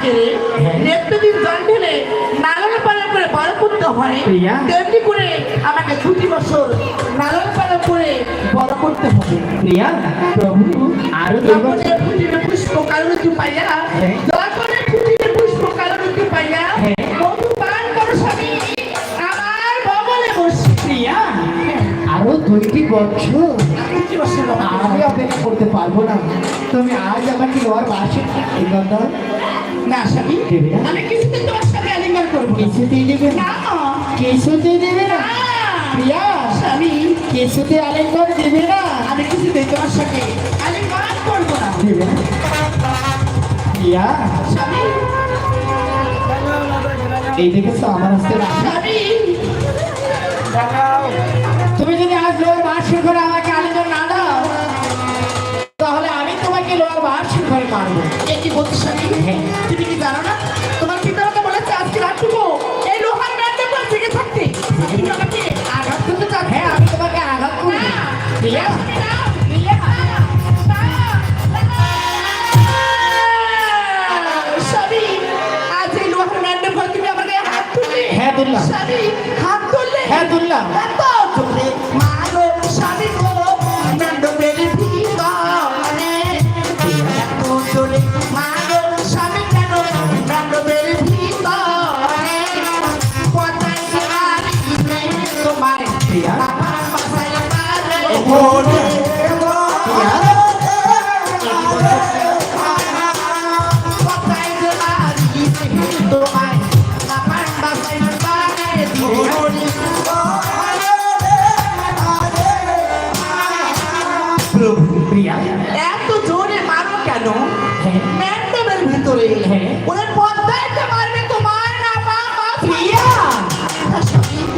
জল ঢেলে নালন পালন করে বড় করতে হয় তেমনি করে আমাকে ছুটি বছর লালন পালন করে বড় করতে হবে। প্রিয়া প্রভু আরও ফুটিলে পুষ্প পাইয়া হ্যাঁ। ফুটিলে পুষ্প কালরুচি পাইয়া হ্যাঁ। করো স্বামী আমার বগলে বসি। প্রিয়া আরও দুইটি বছর। আমি অপেক্ষা করতে পারব না। তুমি আজ আমাকে বাসে কথা না স্বামী। আমি কিছুতে তোমার সাথে আলিঙ্গন করব। কিছুতেই দেবে না। কিছুতেই দেবে না। প্রিয়া স্বামী। কিছুতে আলিঙ্গন দেবে না। আমি কিছুতে তোমার সাথে আলিঙ্গন করব না। দেবে না। প্রিয়া। স্বামী। এই দেখেছ আমার হাতে স্বামী। তুমি যদি আজ লোয়ার বাসে করে আমাকে মারবো এ কি হ্যাঁ। তুমি কি জানো না?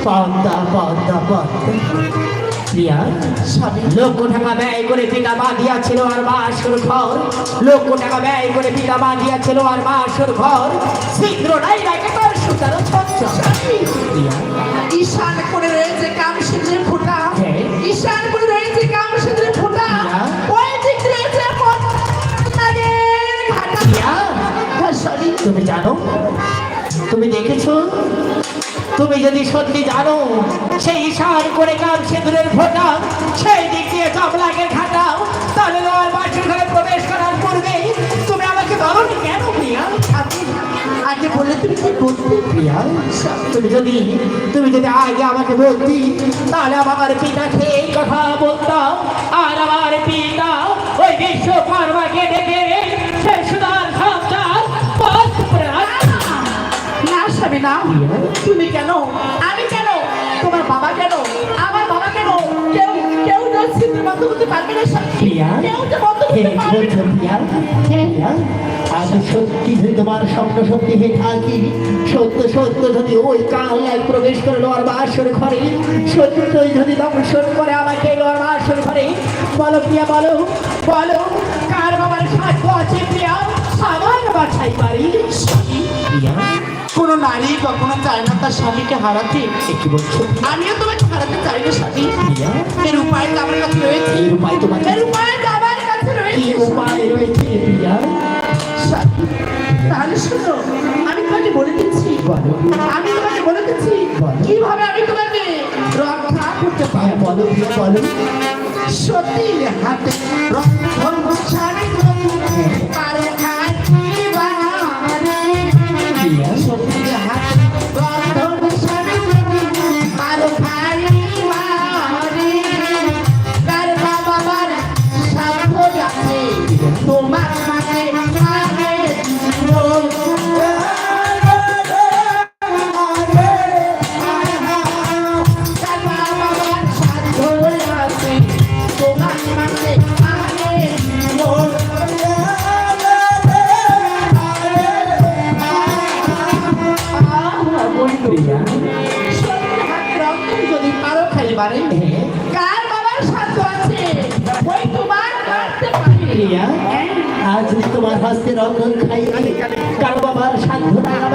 পদ্মা পদ্মা পদ্মা প্রিয়া লক্ষ টাকা ব্যয় করে পিতা আর মা আসর ঘর। লক্ষ টাকা ব্যয় করে পিতা মা দিয়াছিল আর মা আসর ঘর। শীঘ্র নাই রাখে তার সুতারও ছচ্ছ ঈশান করে রয়েছে কাম সিঁদুরের ফোঁটা। ঈশান করে রয়েছে কাম ফোঁটা হ্যাঁ। ওই দিক রয়েছে হ্যাঁ। তুমি জানো? তুমি দেখেছ? তুমি যদি সত্যি জানো, সেই সার করে কাম সিঁদুরের ফোটা, সেই দিক দিয়ে চাপলাকে খাটাও তাহলে তোমার বাসের ঘরে প্রবেশ করার পূর্বে তুমি আমাকে বলো কেন প্রিয়া? আপনি আগে বলে তুমি কি বলতে প্রিয়া? তুমি যদি তুমি যদি আগে আমাকে বলতি, তাহলে আমার পিতাকে এই কথা বলতাম, আর আমার পিতা ওই বিশ্ব কর্মাকে ডেকে না তুমি কেন? আমি কেন? তোমার বাবা কেন? আমার বাবা কেন? কেউ কেউ তো বন্ধ করতে পারবে না কেউ তো বন্ধ করতে পারবে না। প্রিয়া প্রিয়া সত্যি যদি তোমার স্বপ্ন সত্যি হয়ে থাকি। সত্য সত্য যদি ওই কাউলায় প্রবেশ করে লোয়ার বাসর ঘরে সত্যই যদি দংশন করে আমাকে লোয়ার বাসর ঘরে। বলো প্রিয়া বলো বলো কার বাবার সাধ্য আছে প্রিয়া? সামান বাছাই পারি প্রিয়া কোনো নারী কখনো চায় না তার স্বামীকে হারাতে। কি বলছো আমিও তোমাকে হারাতে চাই না স্বামী। এর উপায় তো আমার কাছে রয়েছে। এই উপায় তোমার এর উপায় তো আমার কাছে কি রয়েছে উপায় রয়েছে? প্রিয়া তাহলে শোনো আমি তোমাকে বলে দিচ্ছি। বলো। আমি তোমাকে বলে দিচ্ছি। কীভাবে আমি তোমাকে রক্ষা করতে হ্যাঁ পারব বলো প্রিয়া বলো। সত্যি হাতে রক্ষণ ছাড়ি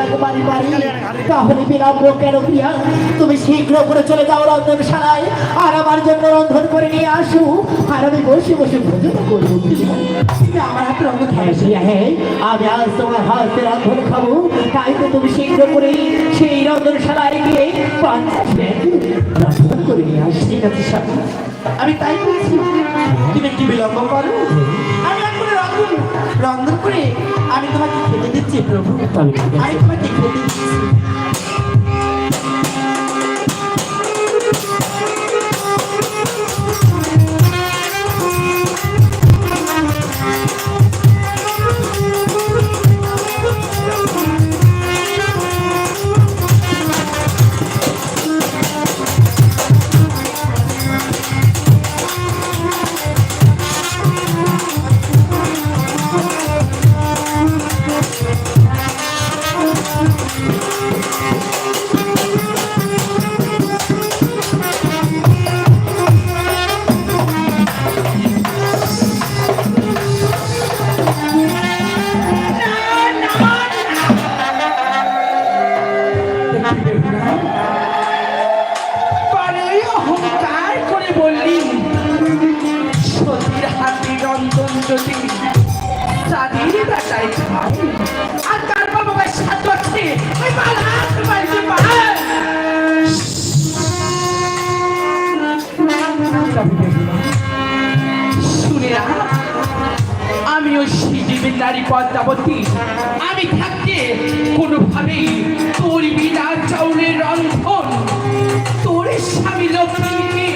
একবারই পারি তাহলে বিলম্ব কেন প্রিয়া? তুমি শীঘ্র করে চলে যাও রন্ধনশালায়। আর আমার জন্য রন্ধন করে নিয়ে আসু। আর আমি বসে বসে ভোজন করব আমার হাতে প্রিয়া। হ্যাঁ আমি আজ তোমার হাতে রন্ধন খাব। তাই তো তুমি শীঘ্র করে সেই রন্ধনশালায় গিয়ে রন্ধন করে নিয়ে আস ঠিক আছে আমি তাই বলছি তুমি একটু বিলম্ব করো? রন্ধন করে আমি তোমাকে খেতে দিচ্ছি প্রভু। আমি তোমাকে খেতে দিচ্ছি। যদি বাড়িতে শুনে আমি ওই শিজীবের নারী পদ্মাবতী। আমি থাকতে কোনোভাবেই তোর বিনা চাউলের রন্ধন, তোর স্বামী লক্ষ্মীকে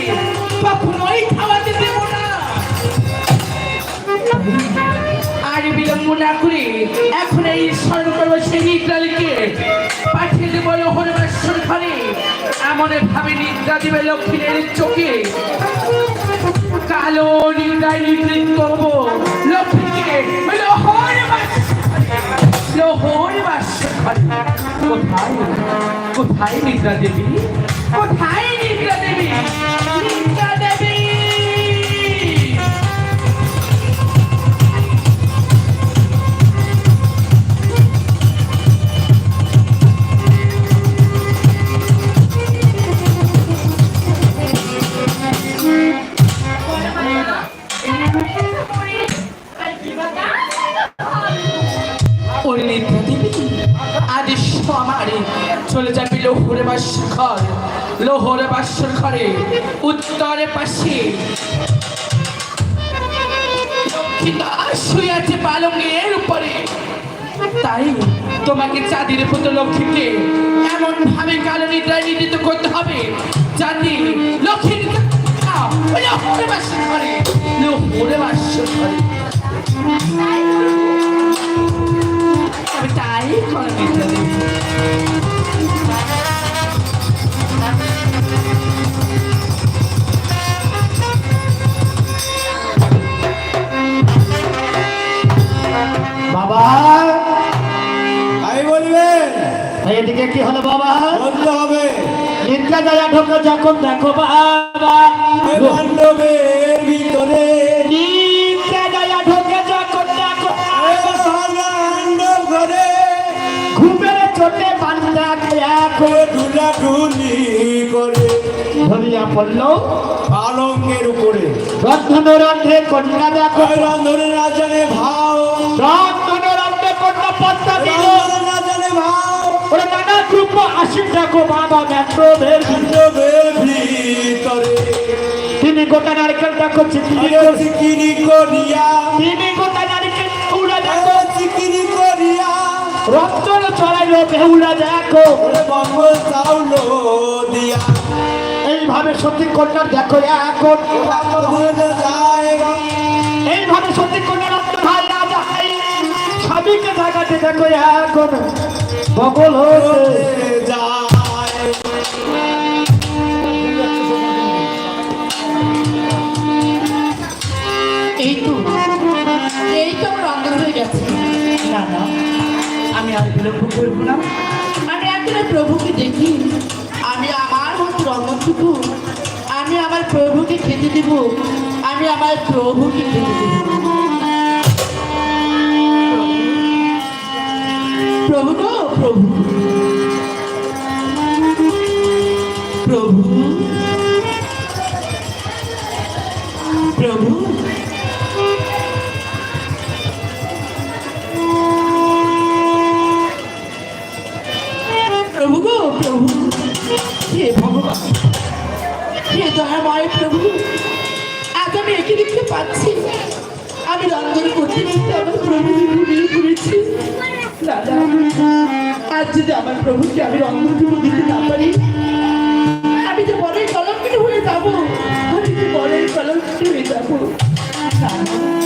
কখনোই না আর বিলম্ব না করে এখন এই স্মরণ করব সেই নিদ্রালীকে পাঠিয়ে দেবো হরিবাসন ঘরে। এমন ভাবে নিদ্রা দিবে লক্ষ্মীর চোখে। কালো নিদ্রায় নিদ্রিত করব লক্ষ্মীকে। কোথায়? কোথায় নিদ্রা দেবী? কোথায় নিদ্রা দেবী? দেবী আদেশ আমারে চলে যাবি লোহরে বাসর ঘর লোহরে বাসর ঘরে উত্তরে পাশে। শুয়ে আছে পালঙ্গের উপরে। তাই তোমাকে চাঁদির পুত্র লক্ষ্মীকে এমন ভাবে কালো নিদ্রায় নির্দিত করতে হবে জানি লক্ষ্মীর লোহরে বাসর ঘরে লোহরে বাসর ঘরে আমি তাই করে নিদ্রা দেবী বাবা। আমি বলবেন এদিকে কি হলো বাবা? বলতে হবে। নিদ্রা দয়া ঢোকো যখন দেখো বাবা। ভিতরে দেখো ঢুলাঢুলি করে। ধরিয়া পড়ল। পালঙ্কের উপরে। রন্ধন রন্ধে কন্যা দেখো। রন্ধনে না জানে ভাও। রন্ধন রন্ধে কন্যা পদ্মা দিল। না জানে ভাও। ওরা নানা রূপ আসি দেখো বাবা মেট্রোদের পাণ্ডবের ভিতরে। তিনি গোটা নারকেল দেখো চিকিরি করিয়া তিনি গোটা রঞ্জন চড়াইল বেহুলা দেখো। ওরে মঙ্গল চাউল দিয়া এইভাবে সত্যি কন্যা দেখো এখন। এইভাবে সত্যি কন্যা রক্ত ভাই রাজা স্বামীকে জায়গাতে দেখো এখন। বগল হতে যায় আমি আর বিলম্ব করব না। আমি একজন প্রভুকে দেখি। আমি আমার মতো রঙটুকু আমি আমার প্রভুকে খেতে দেব। আমি আমার প্রভুকে খেতে দেব। প্রভু গো প্রভু। প্রভু আমি একে দেখতে পাচ্ছি। আমি রন্ধন করতে করতে আমার প্রভুকে ঘুরিয়ে ঘুরেছি দাদা আজ যদি আমার প্রভুকে আমি রন্ধন করে দিতে না আমি তো বড়ই কলঙ্কিত হয়ে যাব, আমি তো বড়ই কলঙ্কিত হয়ে যাব। দাদা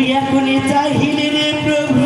এখনই চাহিলে রে প্রভু।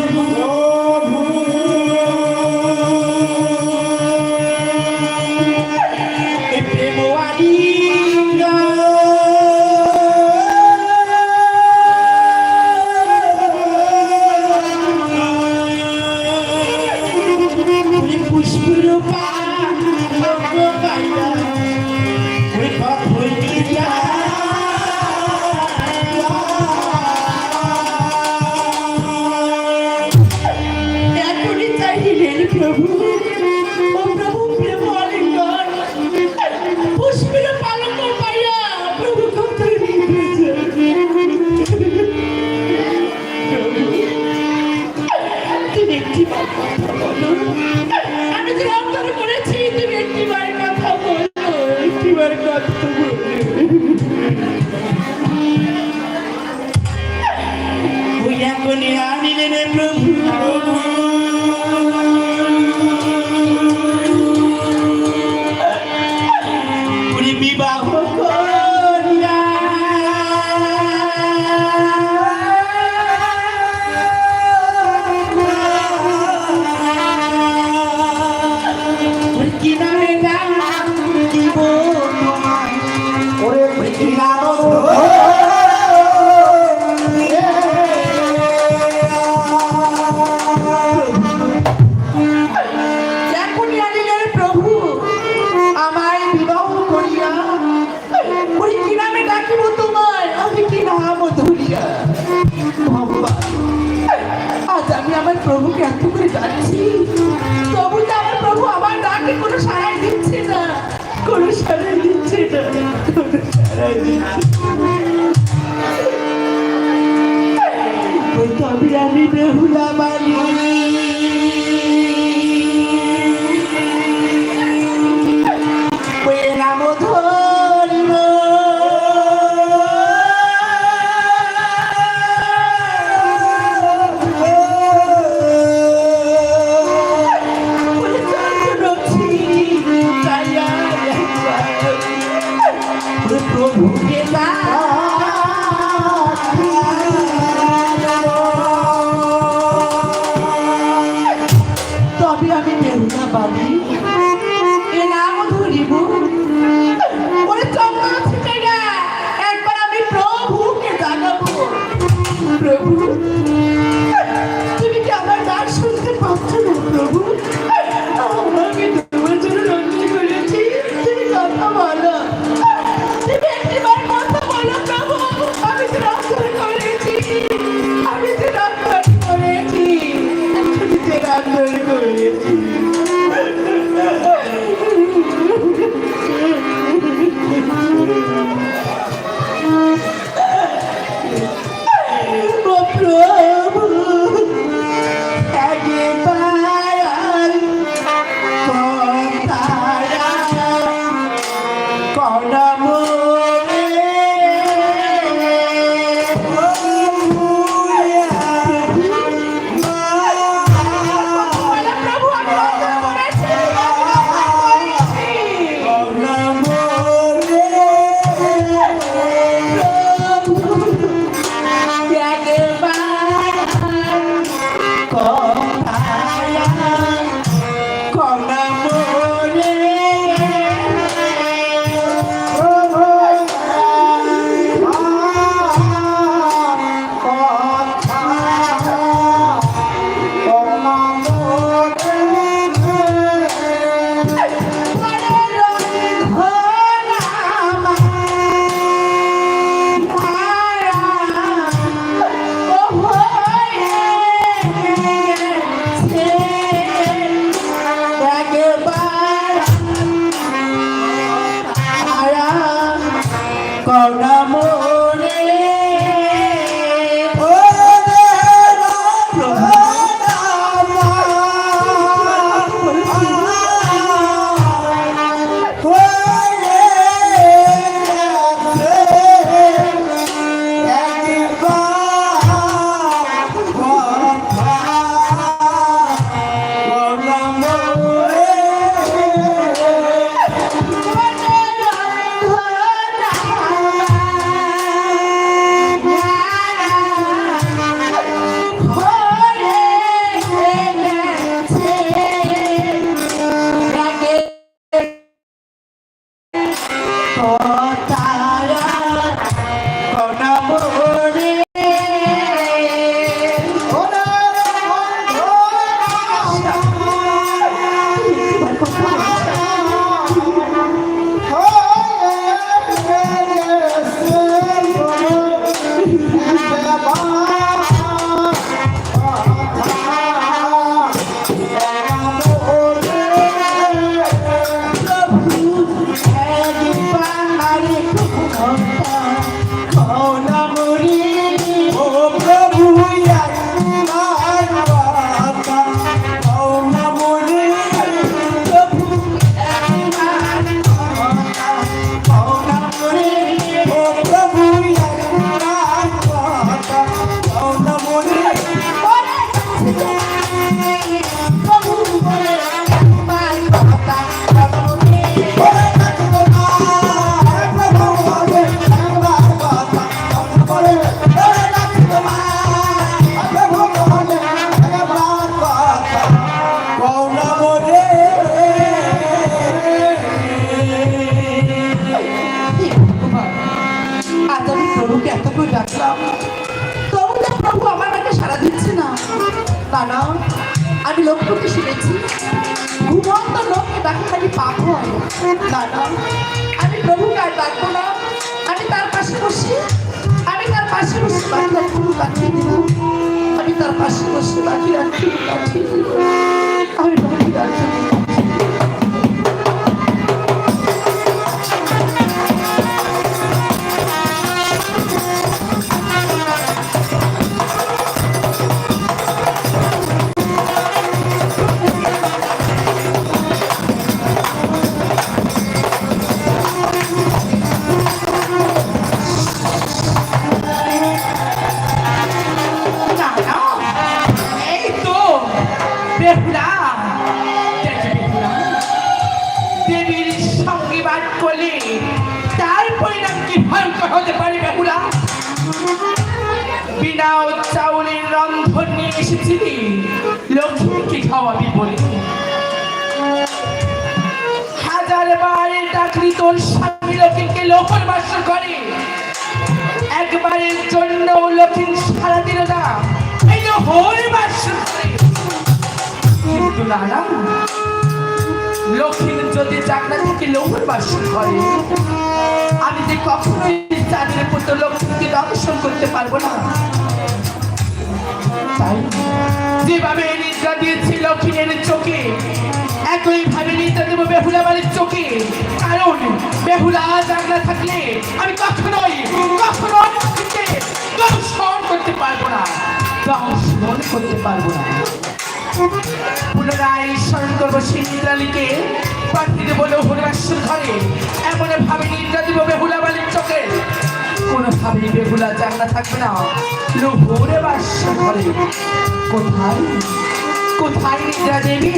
কিনারে গান দিব তোমায় ওরে পৃথিবী Oito abrir a minha rua, Maria. Oh, no! দাদা আমি প্রভুকে আর ডাকবো না। আমি তার পাশে বসে। আমি তার পাশে বসে। বাকি রাখব কাটিয়ে দিব আমি তার পাশে বসে বাকি রাখব কাটিয়ে দিব আমি দাও চাউলের রন্ধন নিয়ে এসেছি লক্ষ্মীকে খাওয়াবি বলে। হাজার বারে চাকরি তোর স্বামী লক্ষ্মীকে লোপর বাস করে। একবারের জন্য লক্ষ্মী সারা দিল না এই লোপর বাস কিন্তু নানা লক্ষ্মী যদি চাকরা থেকে লোপর বাস করে, আমি যে কখনোই চাঁদের পুত্র লক্ষ্মীকে দর্শন করতে পারব না। যেভাবে নিদ্রা দিয়েছি লক্ষ্মীর চোখে, একই ভাবে নিদ্রা দেবো বেহুলা বাড়ির চোখে। কারণ বেহুলা জাগলা থাকলে আমি কখনোই লক্ষ্মীকে দর্শন করতে পারব না দর্শন করতে পারব না। পুনরায় স্মরণ করব সেই নিদ্রালিকে পাঠিয়ে দেবো লৌহরাশ্র ঘরে এমন ভাবে নিদ্রা দিব বেহুলা বাড়ির চোখে। কোনোভাবেই বেহুলা জানলা থাকবে না। লৌহরে বাস্য ঘরে। কোথায়? কোথায় নিদ্রা দেবী?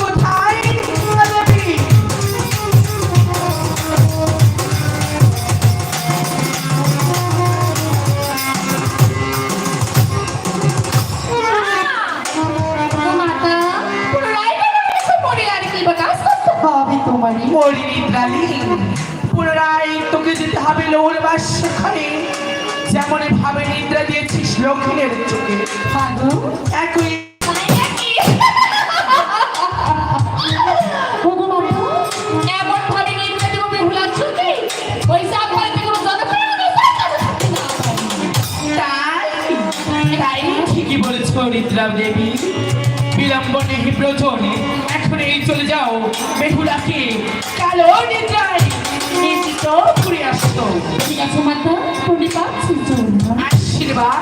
কোথায় নিদ্রা দেবী? তোমারই পুনরায় তোকে যেতে হবে লৌহর বাস্য ঘরে যেমন ভাবে নিদ্রা দিয়েছিস লক্ষ্মীর চোখে। একই। নির্দেশ দেবো বেহুলা চুকে ওই সাবধান থেকে কোনো জনপ্রিয় তাই? তাই? ঠিকই বলেছ নিদ্রা দেবী। বিলম্ব নেহি প্রয়োজন এখন এই চলে যাও বেহুলাকে কালো নিদ্রায় নির্দিত ঘুরে আসতো ঠিক আছে মাতা